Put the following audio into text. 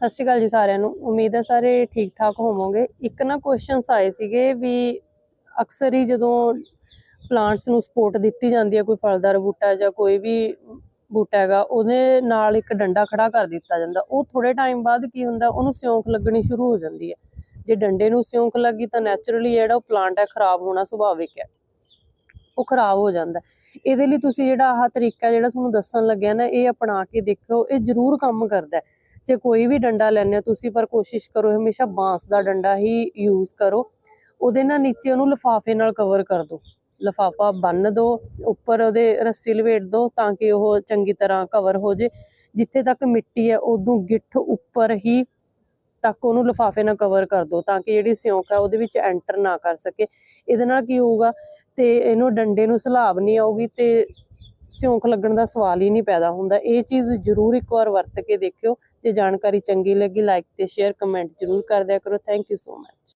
ਸਤਿ ਸ਼੍ਰੀ ਅਕਾਲ ਜੀ ਸਾਰਿਆਂ ਨੂੰ। ਉਮੀਦ ਹੈ ਸਾਰੇ ਠੀਕ ਠਾਕ ਹੋਵੋਗੇ। ਇੱਕ ਨਾ ਕੁਐਸਚਨਸ ਆਏ ਸੀਗੇ ਵੀ ਅਕਸਰ ਹੀ ਜਦੋਂ ਪਲਾਂਟਸ ਨੂੰ ਸਪੋਰਟ ਦਿੱਤੀ ਜਾਂਦੀ ਹੈ, ਕੋਈ ਫਲਦਾਰ ਬੂਟਾ ਜਾਂ ਕੋਈ ਵੀ ਬੂਟਾ ਹੈਗਾ, ਉਹਦੇ ਨਾਲ ਇੱਕ ਡੰਡਾ ਖੜਾ ਕਰ ਦਿੱਤਾ ਜਾਂਦਾ। ਉਹ ਥੋੜੇ ਟਾਈਮ ਬਾਅਦ ਕੀ ਹੁੰਦਾ, ਉਹਨੂੰ ਸਿਉਂਕ ਲੱਗਣੀ ਸ਼ੁਰੂ ਹੋ ਜਾਂਦੀ ਹੈ। ਜੇ ਡੰਡੇ ਨੂੰ ਸਿਉਂਕ ਲੱਗੀ ਤਾਂ ਨੈਚੁਰਲੀ ਜਿਹੜਾ ਉਹ ਪਲਾਂਟ ਹੈ, ਖਰਾਬ ਹੋਣਾ ਸੁਭਾਵਿਕ ਹੈ। ਉਹ ਖਰਾਬ ਹੋ ਜਾਂਦਾ ਇਹਦੇ ਲਈ ਤੁਸੀਂ ਜਿਹੜਾ ਆਹ ਤਰੀਕਾ ਜਿਹੜਾ ਤੁਹਾਨੂੰ ਦੱਸਣ ਲੱਗਿਆ ਨਾ, ਇਹ ਅਪਣਾ ਕੇ ਦੇਖਿਓ, ਇਹ ਜ਼ਰੂਰ ਕੰਮ ਕਰਦਾ ਜੇ ਕੋਈ ਵੀ ਡੰਡਾ ਲੈਣੇ ਹੋ, ਤੁਸੀਂ ਪਰ ਕੋਸ਼ਿਸ਼ ਕਰੋ ਹਮੇਸ਼ਾ ਬਾਂਸ ਦਾ ਡੰਡਾ ਹੀ ਯੂਜ਼ ਕਰੋ। ਉਹਦੇ ਨਾਲ ਨੀਚੇ ਉਹਨੂੰ ਲਿਫਾਫੇ ਨਾਲ ਕਵਰ ਕਰ ਦਿਓ ਲਿਫਾਫਾ ਬੰਨ ਦਿਓ ਉੱਪਰ ਉਹਦੇ ਰੱਸੀ ਲਵੇਟ ਦਿਓ ਤਾਂ ਕਿ ਉਹ ਚੰਗੀ ਤਰ੍ਹਾਂ ਕਵਰ ਹੋ ਜੇ। ਜਿੱਥੇ ਤੱਕ ਮਿੱਟੀ ਹੈ ਉਦੋਂ ਗਿੱਠ ਉੱਪਰ ਹੀ ਤੱਕ ਉਹਨੂੰ ਲਿਫਾਫੇ ਨਾਲ ਕਵਰ ਕਰ ਦਿਓ ਤਾਂ ਕਿ ਜਿਹੜੀ ਸਿਉਂਕ ਹੈ, ਉਹਦੇ ਵਿੱਚ ਐਂਟਰ ਨਾ ਕਰ ਸਕੇ। ਇਹਦੇ ਨਾਲ ਕੀ ਹੋਊਗਾ, ਤੇ ਇਹਨੂੰ ਡੰਡੇ ਨੂੰ ਸਲਾਬ ਨਹੀਂ ਆਊਗੀ ਤੇ ਸਿਉਂਕ ਲੱਗਣ ਦਾ ਸਵਾਲ ਹੀ ਨਹੀਂ ਪੈਦਾ ਹੁੰਦਾ। ਇਹ ਚੀਜ਼ ਜ਼ਰੂਰ ਇੱਕ ਵਾਰ ਵਰਤ ਕੇ ਦੇਖਿਓ। ਜੇ ਜਾਣਕਾਰੀ ਚੰਗੀ ਲੱਗੀ ਲਾਈਕ ਤੇ ਸ਼ੇਅਰ ਕਮੈਂਟ ਜ਼ਰੂਰ ਕਰ ਦਿਆ ਕਰੋ। Thank you so much